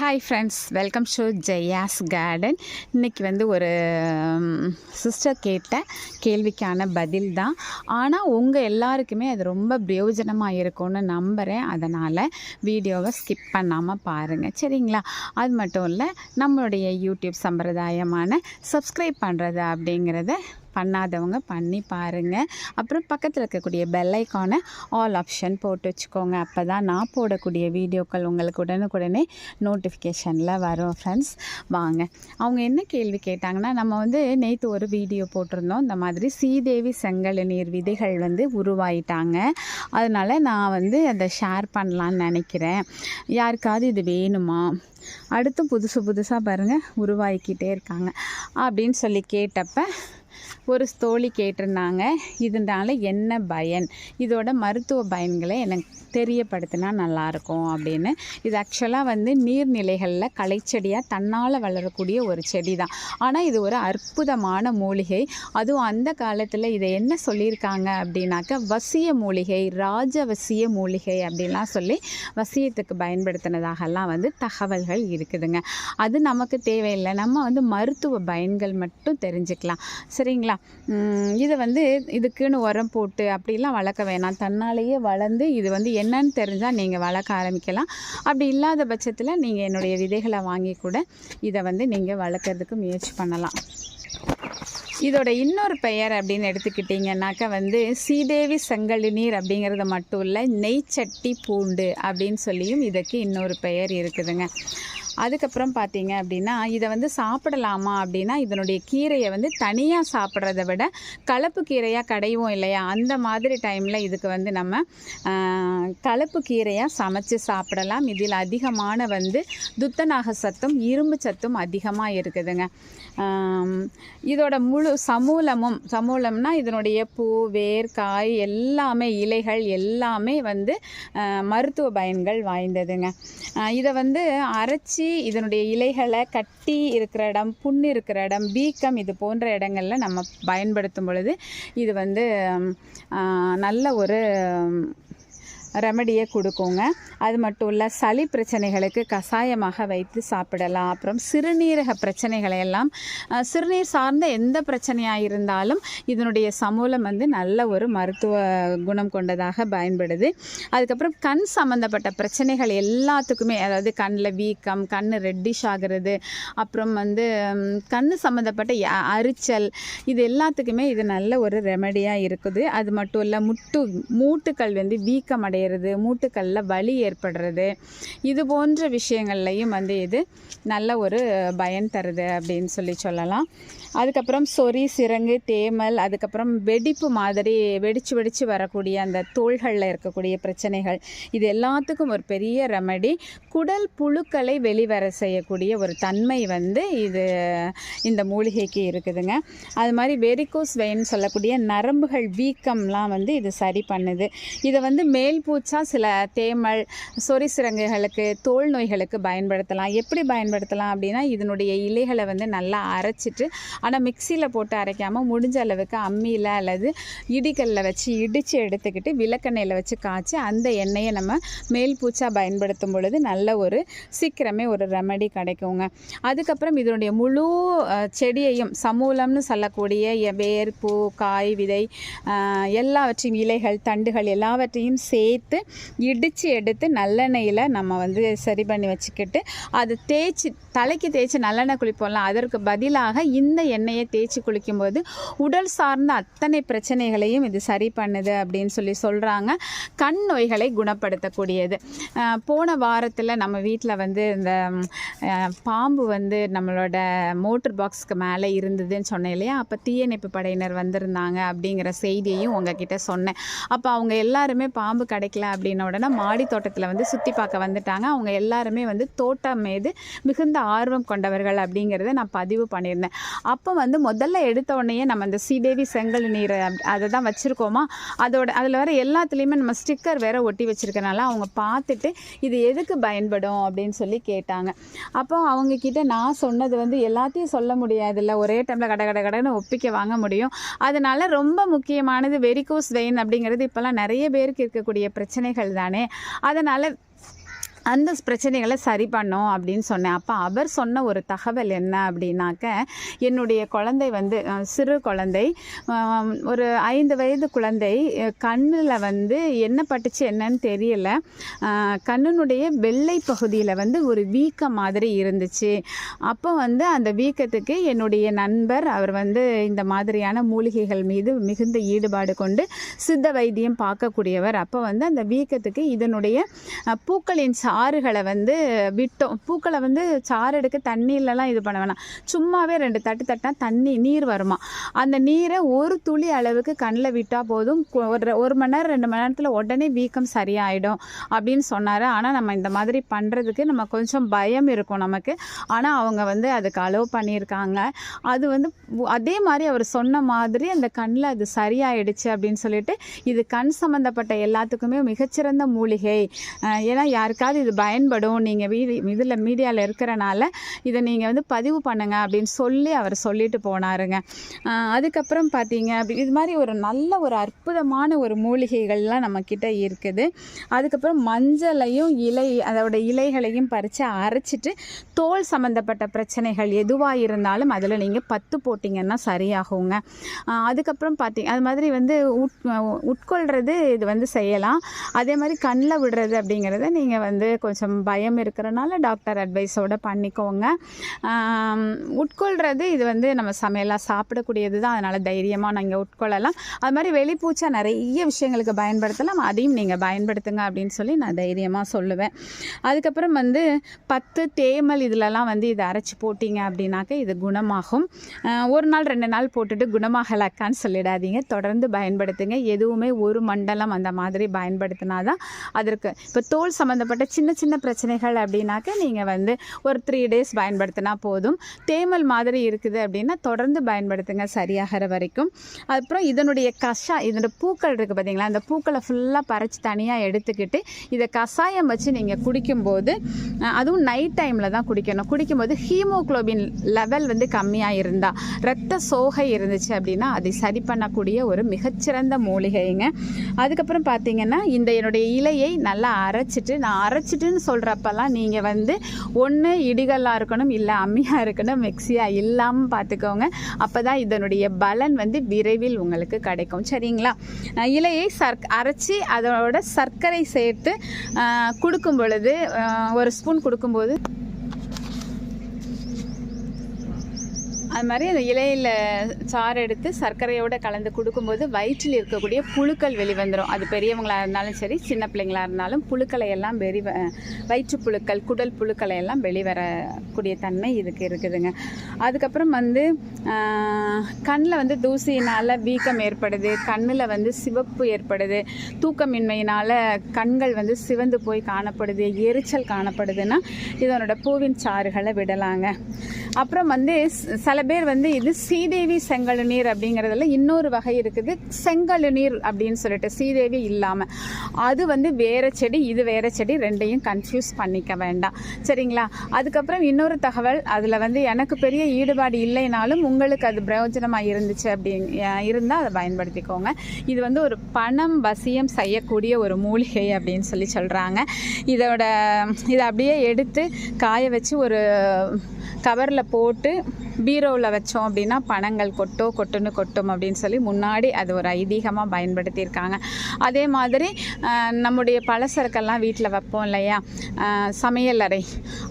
Hi friends welcome to Jaya's garden இன்றைக்கி வந்து ஒரு சிஸ்டர் கேட்ட கேள்விக்கான பதில் தான் ஆனால் உங்கள் எல்லாருக்குமே அது ரொம்ப பிரயோஜனமாக இருக்கும்னு நம்புகிறேன் அதனால் வீடியோவை ஸ்கிப் பண்ணாமல் பாருங்கள் சரிங்களா? அது மட்டும் இல்லை நம்மளுடைய யூடியூப் சம்பிரதாயமான சப்ஸ்கிரைப் பண்ணுறது அப்படிங்கிறத பண்ணாதவங்க பண்ணி பாருங்கள் அப்புறம் பக்கத்தில் இருக்கக்கூடிய பெல் ஐக்கானை ஆல் ஆப்ஷன் போட்டு வச்சுக்கோங்க. அப்போ தான் நான் போடக்கூடிய வீடியோக்கள் உங்களுக்கு உடனுக்குடனே நோட்டிஃபிகேஷனில் வரும் ஃப்ரெண்ட்ஸ் வாங்க. அவங்க என்ன கேள்வி கேட்டாங்கன்னா நம்ம வந்து நேற்று ஒரு வீடியோ போட்டிருந்தோம். இந்த மாதிரி சீதேவி செங்கல் நீர் விதைகள் வந்து உருவாயிட்டாங்க. அதனால் நான் வந்து அதை ஷேர் பண்ணலான்னு நினைக்கிறேன். யாருக்காவது இது வேணுமா? அடுத்தும் புதுசு புதுசாக பாருங்கள் உருவாக்கிட்டே இருக்காங்க. அப்படின்னு சொல்லி கேட்டப்போ ஒரு தோழி கேட்டிருந்தாங்க. இதனால என்ன பயன்? இதோட மருத்துவ பயன்களை எனக்கு தெரியப்படுத்தினா நல்லாயிருக்கும் அப்படின்னு. இது ஆக்சுவலாக வந்து நீர்நிலைகளில் களைச்செடியாக தன்னால் வளரக்கூடிய ஒரு செடி தான் ஆனால் இது ஒரு அற்புதமான மூலிகை. அதுவும் அந்த காலத்தில் இதை என்ன சொல்லியிருக்காங்க அப்படின்னாக்கா வசிய மூலிகை ராஜவசிய மூலிகை அப்படின்லாம் சொல்லி வசியத்துக்கு பயன்படுத்தினதாகலாம் வந்து தகவல்கள் இருக்குதுங்க. அது நமக்கு தேவையில்லை. நம்ம வந்து மருத்துவ பயன்கள் மட்டும் தெரிஞ்சுக்கலாம். சரி சரிங்களா? இதை வந்து இதுக்குன்னு உரம் போட்டு அப்படிலாம் வளர்க்க வேணாம். தன்னாலேயே வளர்ந்து இது வந்து என்னன்னு தெரிஞ்சால் நீங்கள் வளர்க்க ஆரம்பிக்கலாம். அப்படி இல்லாத பட்சத்தில் நீங்கள் என்னுடைய விதைகளை வாங்கி கூட இதை வந்து நீங்கள் வளர்க்குறதுக்கு முயற்சி பண்ணலாம். இதோட இன்னொரு பெயர் அப்படின்னு எடுத்துக்கிட்டிங்கனாக்கா வந்து சீதேவி செங்கழு நீர் அப்படிங்கிறது மட்டும் இல்லை நெய்ச்சட்டி பூண்டு அப்படின்னு சொல்லியும் இதுக்கு இன்னொரு பெயர் இருக்குதுங்க. அதுக்கப்புறம் பார்த்தீங்க அப்படின்னா இதை வந்து சாப்பிடலாமா அப்படின்னா இதனுடைய கீரையை வந்து தனியாக சாப்பிட்றத விட கலப்பு கீரையாக கடைவோம் இல்லையா? அந்த மாதிரி டைமில் இதுக்கு வந்து நம்ம கலப்பு கீரையாக சமைச்சு சாப்பிடலாம். இதில் அதிகமான வந்து துத்தநாக சத்தும் இரும்பு சத்தும் அதிகமாக இருக்குதுங்க. இதோட முழு சமூலமும் சமூலம்னா இதனுடைய பூ வேர் காய் எல்லாமே இலைகள் எல்லாமே வந்து மருத்துவ பயன்கள் வாய்ந்ததுங்க. இதை வந்து அரைச்சி இதனுடைய இலைகளை கட்டி இருக்கிற இடம் புண்ணு இருக்கிற இடம் வீக்கம் இது போன்ற இடங்கள்ல நம்ம பயன்படுத்தும் பொழுது இது வந்து நல்ல ஒரு ரெமடியை கொடுக்குங்க. அது மட்டும் இல்லை சளி பிரச்சனைகளுக்கு கஷாயமாக வைத்து சாப்பிடலாம். அப்புறம் சிறுநீரக பிரச்சனைகளை எல்லாம் சிறுநீர் சார்ந்த எந்த பிரச்சனையாக இருந்தாலும் இதனுடைய சமூலம் வந்து நல்ல ஒரு மருத்துவ குணம் கொண்டதாக பயன்படுது. அதுக்கப்புறம் கண் சம்மந்தப்பட்ட பிரச்சனைகள் எல்லாத்துக்குமே அதாவது கண்ணில் வீக்கம் கண் ரெட்டிஷ் ஆகிறது அப்புறம் வந்து கண் சம்மந்தப்பட்ட அரிச்சல் இது எல்லாத்துக்குமே இது நல்ல ஒரு ரெமடியாக இருக்குது. அது மட்டும் இல்லை முட்டு மூட்டுக்கள் வந்து வீக்கம் அடையிறது மூட்டுக்களில் வலி ஏற்படுறது. இது போன்ற விஷயங்கள்லையும் வந்து இது நல்ல ஒரு பயன் தருது அப்படின்னு சொல்லி சொல்லலாம். அதுக்கப்புறம் சொறி சிரங்கு தேமல் அதுக்கப்புறம் வெடிப்பு மாதிரி வெடிச்சு வெடிச்சு வரக்கூடிய அந்த தோள்களில் இருக்கக்கூடிய பிரச்சனைகள். இது எல்லாத்துக்கும் ஒரு பெரிய ரெமடி குடல் புழுக்களை வெளிவர செய்யக்கூடிய ஒரு தன்மை வந்து இது இந்த மூலிகைக்கு இருக்குதுங்க. அது மாதிரி வெரிகோஸ் வெயின் சொல்லக்கூடிய நரம்புகள் வீக்கம்லாம் வந்து இது சரி பண்ணுது. இதை வந்து மேல் பூச்சா சில தேமல் சொறி சிரங்குகளுக்கு தோல் நோய்களுக்கு பயன்படுத்தலாம். எப்படி பயன்படுத்தலாம் அப்படின்னா இதனுடைய இலைகளை வந்து நல்லா அரைச்சிட்டு ஆனால் மிக்சியில் போட்டு அரைக்காமல் முடிஞ்ச அளவுக்கு அம்மியில் அல்லது இடிக்கல்ல வச்சு இடித்து எடுத்துக்கிட்டு விளக்கெண்ணெயில் வச்சு காய்ச்சி அந்த எண்ணெயை நம்ம மேல் பூச்சா பயன்படுத்தும் பொழுது நல்ல ஒரு சீக்கிரமே ஒரு ரெமடி கிடைக்குங்க. அதுக்கப்புறம் இதனுடைய முழு செடியையும் சமூலம்னு சொல்லக்கூடிய வேர் பூ காய் விதை எல்லாவற்றையும் இலைகள் தண்டுகள் எல்லாவற்றையும் சேர்த்து இடித்து எடுத்து நல்லெண்ணெயில் நம்ம வந்து சரி பண்ணி வச்சுக்கிட்டு அது தேய்ச்சி தலைக்கு தேய்ச்சி நல்லெண்ணெய் குளிப்போம்ல அதற்கு பதிலாக இந்த எண்ணெயை தேய்ச்சி குளிக்கும்போது உடல் சார்ந்த அத்தனை பிரச்சனைகளையும் இது சரி பண்ணுது அப்படின்னு சொல்லி சொல்கிறாங்க கண் நோய்களை குணப்படுத்தக்கூடியது. போன வாரத்தில் நம்ம வீட்டில் வந்து இந்த பாம்பு வந்து நம்மளோட மோட்டர் பாக்ஸ்க்கு மேலே இருந்ததுன்னு சொன்னேன் இல்லையா? அப்போ தீயணைப்பு படையினர் வந்திருந்தாங்க அப்படிங்கிற செய்தியையும் உங்ககிட்ட சொன்னேன். அப்போ அவங்க எல்லாருமே பாம்பு கிடைக்கல அப்படின்ன உடனே மாடி தோட்டத்தில் வந்து சுற்றி பார்க்க வந்துட்டாங்க. அவங்க எல்லாருமே வந்து தோட்டம் மீது மிகுந்த ஆர்வம் கொண்டவர்கள் அப்படிங்கிறத நான் பதிவு பண்ணியிருந்தேன். அப்போ வந்து முதல்ல எடுத்த உடனேயே நம்ம இந்த ஸ்ரீதேவி செங்கல் நீர் அதை தான் வச்சுருக்கோமா? அதோட அதில் வர எல்லாத்துலேயுமே நம்ம ஸ்டிக்கர் வேற ஒட்டி வச்சுருக்கனால அவங்க பார்த்துட்டு இது எதுக்கு பயன்படும் அப்படின்னு சொல்லி கேட்டாங்க. அப்போ அவங்க கிட்ட நான் சொன்னது வந்து எல்லாத்தையும் சொல்ல முடியாதுல்ல. ஒரே டைமில் கட கட கடன்னு ஒப்பிக்க வாங்க முடியும். அதனால ரொம்ப முக்கியமானது வெரிகோஸ் வெயின் அப்படிங்கிறது இப்போல்லாம் நிறைய பேருக்கு இருக்கக்கூடிய பிரச்சனைகள் தானே. அதனால் அந்த பிரச்சனைகளை சரி பண்ணோம் அப்படின்னு சொன்னேன். அப்போ அவர் சொன்ன ஒரு தகவல் என்ன அப்படின்னாக்க என்னுடைய குழந்தை வந்து சிறு குழந்தை ஒரு ஐந்து வயது குழந்தை கண்ணில் வந்து என்ன பட்டுச்சு என்னன்னு தெரியல. கண்ணினுடைய வெள்ளை பகுதியில் வந்து ஒரு வீக்கம் மாதிரி இருந்துச்சு. அப்போ வந்து அந்த வீக்கத்துக்கு என்னுடைய நண்பர் அவர் வந்து இந்த மாதிரியான மூலிகைகள் மீது மிகுந்த ஈடுபாடு கொண்டு சித்த வைத்தியம் பார்க்கக்கூடியவர். அப்போ வந்து அந்த வீக்கத்துக்கு இதனுடைய பூக்களின் பூக்களின் சாறுகளை வந்து விட்டோம். பூக்களை வந்து சாறு எடுக்க தண்ணியிலலாம் இது பண்ண வேணாம். சும்மாவே ரெண்டு தட்டு தட்டினா தண்ணி நீர் வருமா? அந்த நீரை ஒரு துளி அளவுக்கு கண்ணில் விட்டால் போதும். ஒரு ஒரு மணி நேரம் ரெண்டு மணி நேரத்தில் உடனே வீக்கம் சரியாயிடும் அப்படின்னு சொன்னார். ஆனால் நம்ம இந்த மாதிரி பண்ணுறதுக்கு நம்ம கொஞ்சம் பயம் இருக்கும் நமக்கு. ஆனால் அவங்க வந்து அதுக்கு அலோவ் பண்ணியிருக்காங்க. அது வந்து அதே மாதிரி அவர் சொன்ன மாதிரி அந்த கண்ணில் அது சரியாயிடுச்சு அப்படின்னு சொல்லிட்டு இது கண் சம்மந்தப்பட்ட எல்லாத்துக்குமே மிகச்சிறந்த மூலிகை. ஏன்னா யாருக்காவது இது பயன்படும். நீங்கள் வீதி இதில் மீடியாவில் இருக்கிறனால இதை நீங்கள் வந்து பதிவு பண்ணுங்க அப்படின்னு சொல்லி அவர் சொல்லிட்டு போனாருங்க. அதுக்கப்புறம் பார்த்தீங்க அப்படி இது மாதிரி ஒரு நல்ல ஒரு அற்புதமான ஒரு மூலிகைகள்லாம் நம்மக்கிட்ட இருக்குது. அதுக்கப்புறம் மஞ்சளையும் இலை அதோட இலைகளையும் பறித்து அரைச்சிட்டு தோல் சம்மந்தப்பட்ட பிரச்சனைகள் எதுவாக இருந்தாலும் அதில் நீங்கள் பத்து போட்டிங்கன்னா சரியாகுங்க. அதுக்கப்புறம் பார்த்தீங்க அது மாதிரி வந்து உட் உட்கொள்கிறது இது வந்து செய்யலாம். அதே மாதிரி கண்ணில் விடுறது அப்படிங்கிறத நீங்கள் வந்து கொஞ்சம் பயம் இருக்கிறனால டாக்டர் அட்வைஸோட பண்ணிக்கோங்க. உட்கொள்கிறது இது வந்து நம்ம சமையலாக சாப்பிடக்கூடியது தான் அதனால் தைரியமாக நீங்கள் உட்கொள்ளலாம். அது மாதிரி வெளிப்பூச்சா நிறைய விஷயங்களுக்கு பயன்படுத்தலாம். அதையும் நீங்கள் பயன்படுத்துங்க அப்படின்னு சொல்லி நான் தைரியமாக சொல்லுவேன். அதுக்கப்புறம் வந்து பத்து தேமல் இதிலலாம் வந்து இதை அரைச்சி போட்டிங்க அப்படின்னாக்க இது குணமாகும். ஒரு நாள் ரெண்டு நாள் போட்டுட்டு குணமாகலக்கான்னு சொல்லிடாதீங்க. தொடர்ந்து பயன்படுத்துங்க. எதுவுமே ஒரு மண்டலம் அந்த மாதிரி பயன்படுத்தினா தான் அதற்கு இப்போ தோல் சம்மந்தப்பட்ட சின்ன சின்ன பிரச்சனைகள் அப்படின்னாக்க நீங்கள் வந்து ஒரு த்ரீ டேஸ் பயன்படுத்தினா போதும். தேமல் மாதிரி இருக்குது அப்படின்னா தொடர்ந்து பயன்படுத்துங்க சரியாகிற வரைக்கும். அப்புறம் இதனுடைய கஷா இதனுடைய பூக்கள் இருக்குது பார்த்தீங்களா அந்த பூக்களை ஃபுல்லாக பறித்து தனியாக எடுத்துக்கிட்டு இதை கஷாயம் வச்சு நீங்கள் குடிக்கும்போது அதுவும் நைட் டைமில் தான் குடிக்கணும். குடிக்கும்போது ஹீமோகுளோபின் லெவல் வந்து கம்மியாக இருந்தால் ரத்த சோகை இருந்துச்சு அப்படின்னா அதை சரி பண்ணக்கூடிய ஒரு மிகச்சிறந்த மூலிகைங்க. அதுக்கப்புறம் பார்த்தீங்கன்னா இந்த என்னுடைய இலையை நல்லா அரைச்சிட்டு நான் அரைச்சி அரைச்சிட்டுன்னு சொல்கிறப்பெல்லாம் நீங்கள் வந்து ஒன்று இடிகல்லாக இருக்கணும் இல்லை அம்மியாக இருக்கணும் மிக்சியாக இல்லாமல் பார்த்துக்கோங்க அப்போ தான் இதனுடைய பலன் வந்து விரைவில் உங்களுக்கு கிடைக்கும். சரிங்களா? இலையை சர்க் அரைச்சி அதோட சர்க்கரை சேர்த்து கொடுக்கும் பொழுது ஒரு ஸ்பூன் கொடுக்கும்போது அது மாதிரி அந்த இலையில் சாறு எடுத்து சர்க்கரையோடு கலந்து கொடுக்கும்போது வயிற்றில் இருக்கக்கூடிய புழுக்கள் வெளிவந்துடும் அது பெரியவங்களாக இருந்தாலும் சரி சின்ன பிள்ளைங்களாக இருந்தாலும் புழுக்களை எல்லாம் வெளி வயிற்று புழுக்கள் குடல் புழுக்களை எல்லாம் வெளிவரக்கூடிய தன்மை இதுக்கு இருக்குதுங்க. அதுக்கப்புறம் வந்து கண்ணில் வந்து தூசியினால் வீக்கம் ஏற்படுது கண்ணில் வந்து சிவப்பு ஏற்படுது தூக்கமின்மையினால் கண்கள் வந்து சிவந்து போய் காணப்படுது எரிச்சல் காணப்படுதுன்னா இதனோட பூவின் சாறுகளை விடலாங்க. அப்புறம் வந்து சில பேர் வந்து இது சீதேவி செங்கழுநீர் அப்படிங்கிறதுல இன்னொரு வகை இருக்குது. செங்கழுநீர் அப்படின்னு சொல்லிட்டு சீதேவி இல்லாமல் அது வந்து வேற செடி இது வேற செடி ரெண்டையும் கன்ஃபியூஸ் பண்ணிக்க வேண்டாம். சரிங்களா? அதுக்கப்புறம் இன்னொரு தகவல் அதில் வந்து எனக்கு பெரிய ஈடுபாடு இல்லைனாலும் உங்களுக்கு அது பிரயோஜனமாக இருந்துச்சு அப்படி இருந்தால் அதை பயன்படுத்திக்கோங்க. இது வந்து ஒரு பணம் வசியம் செய்யக்கூடிய ஒரு மூலிகை அப்படின்னு சொல்லி சொல்கிறாங்க இதோட இதை அப்படியே எடுத்து காய வச்சு ஒரு கவரில் போட்டு பீரோவில் வச்சோம் அப்படின்னா பணங்கள் கொட்டோ கொட்டுன்னு கொட்டும் அப்படின்னு சொல்லி முன்னாடி அது ஒரு ஐதீகமாக பயன்படுத்தியிருக்காங்க. அதே மாதிரி நம்முடைய பலசரக்கெல்லாம் வீட்டில் வைப்போம் இல்லையா? சமையல் அறை.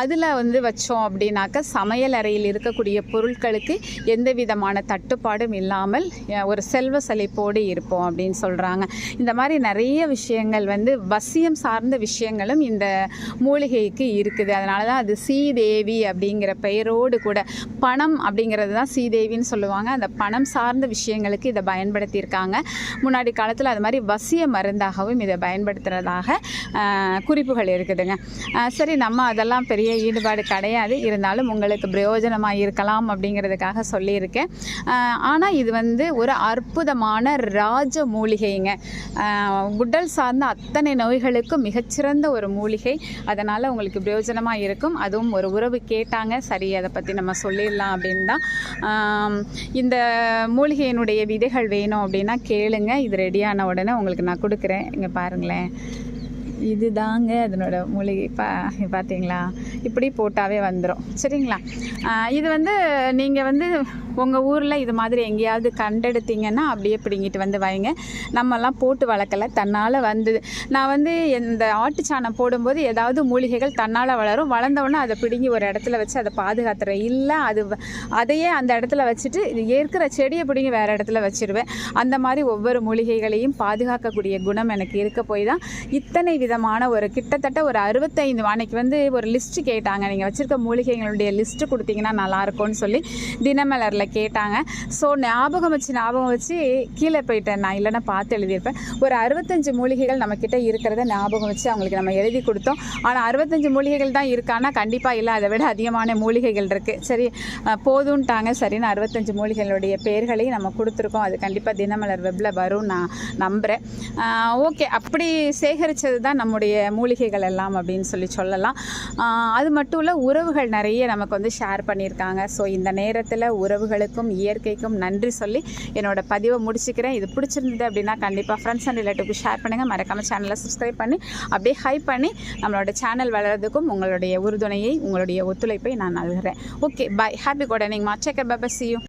அதில் வந்து வச்சோம் அப்படின்னாக்க சமையல் அறையில் இருக்கக்கூடிய பொருட்களுக்கு எந்த விதமான தட்டுப்பாடும் இல்லாமல் ஒரு செல்வ செழிப்போடு இருப்போம் அப்படின்னு சொல்கிறாங்க இந்த மாதிரி நிறைய விஷயங்கள் வந்து வசியம் சார்ந்த விஷயங்களும் இந்த மூலிகைக்கு இருக்குது. அதனால தான் அது சீதேவி அப்படிங்கிற பெயரோடு கூட பணம் அப்படிங்கிறது தான் சீதேவின்னு சொல்லுவாங்க. அந்த பணம் சார்ந்த விஷயங்களுக்கு இதை பயன்படுத்தியிருக்காங்க. முன்னாடி காலத்தில் அது மாதிரி வசிய மருந்தாகவும் இதை பயன்படுத்துகிறதாக குறிப்புகள் இருக்குதுங்க. சரி நம்ம அதெல்லாம் பெரிய ஈடுபாடு கிடையாது. இருந்தாலும் உங்களுக்கு பிரயோஜனமாக இருக்கலாம் அப்படிங்கிறதுக்காக சொல்லியிருக்கேன். ஆனால் இது வந்து ஒரு அற்புதமான ராஜ மூலிகைங்க. உடல் சார்ந்த அத்தனை நோய்களுக்கும் மிகச்சிறந்த ஒரு மூலிகை. அதனால் உங்களுக்கு பிரயோஜனமாக இருக்கும். அதுவும் ஒரு உறவு கேட்டாங்க. சரி அதை பற்றி நம்ம சொல்லிடலாம் அப்படின்னு தான் இந்த மூலிகையினுடைய விதைகள் வேணும் அப்படின்னா கேளுங்க. இது ரெடியான உடனே உங்களுக்கு நான் கொடுக்குறேன். இங்கே பாருங்களேன். இது தாங்க அதனோட மூலிகை. பா பார்த்தீங்களா இப்படி போட்டாவே வந்துடும் சரிங்களா? இது வந்து நீங்கள் வந்து உங்கள் ஊரில் இது மாதிரி எங்கேயாவது கண்டெடுத்தீங்கன்னா அப்படியே பிடிங்கிட்டு வந்து வைங்க. நம்மலாம் போட்டு வளர்க்கல தன்னால் வந்தது நான் வந்து இந்த ஆட்டுச்சாணம் போடும்போது ஏதாவது மூலிகைகள் தன்னால் வளரும். வளர்ந்தவொடனே அதை பிடுங்கி ஒரு இடத்துல வச்சு அதை பாதுகாத்துறேன். இல்லை அது வ- அதையே அந்த இடத்துல வச்சுட்டு இது இருக்கிற செடியை பிடிங்கி வேறு இடத்துல வச்சிருவேன். அந்த மாதிரி ஒவ்வொரு மூலிகைகளையும் பாதுகாக்கக்கூடிய குணம் எனக்கு இருக்க போய் தான் இத்தனை விதமான ஒரு கிட்டத்தட்ட ஒரு அறுபத்தைந்து அன்னைக்கு வந்து ஒரு லிஸ்ட்டு கேட்டாங்க. நீங்கள் வச்சுருக்க மூலிகைகளுடைய லிஸ்ட்டு கொடுத்தீங்கன்னா நல்லாயிருக்கும்னு சொல்லி தினமலரில் கேட்டாங்க. ஸோ ஞாபகம் வச்சு ஞாபகம் வச்சு கீழே போயிட்டேன். நான் இல்லைன்னா பார்த்து எழுதியிருப்பேன். ஒரு அறுபத்தஞ்சு மூலிகைகள் நம்மக்கிட்ட இருக்கிறத ஞாபகம் வச்சு அவங்களுக்கு நம்ம எழுதி கொடுத்தோம். ஆனால் அறுபத்தஞ்சு மூலிகைகள் தான் இருக்கான்னா கண்டிப்பாக இல்லை. அதை விட அதிகமான மூலிகைகள் இருக்குது சரி போதும்ட்டாங்க. சரின்னு அறுபத்தஞ்சு மூலிகைகளுடைய பெயர்களையும் நம்ம கொடுத்துருக்கோம். அது கண்டிப்பாக தினமலர் வெப்பில் வரும். நான் நம்புகிறேன் ஓகே. அப்படி சேகரித்தது தான் நம்முடைய மூலிகைகள் எல்லாம் அப்படின்னு சொல்லி சொல்லலாம். அது மட்டும் இல்லை உறவுகள் நிறைய நமக்கு வந்து ஷேர் பண்ணியிருக்காங்க. ஸோ இந்த நேரத்தில் உறவுகளுக்கும் இயற்கைக்கும் நன்றி சொல்லி என்னோட பதிவை முடிச்சுக்கிறேன். இது பிடிச்சிருந்தது அப்படின்னா கண்டிப்பாக ஃப்ரெண்ட்ஸ் அண்ட் ரிலேட்டிவ்க்கு ஷேர் பண்ணுங்கள் மறக்காம சேனலை சப்ஸ்கிரைப் பண்ணி அப்படியே ஹைப் பண்ணி நம்மளோட சேனல் வளர்கிறதுக்கும் உங்களுடைய உறுதுணையை உங்களுடைய ஒத்துழைப்பை நான் நல்கிறேன். ஓகே பை ஹாப்பி கார்டனிங் மா சேக்கர் பாபா சி யூ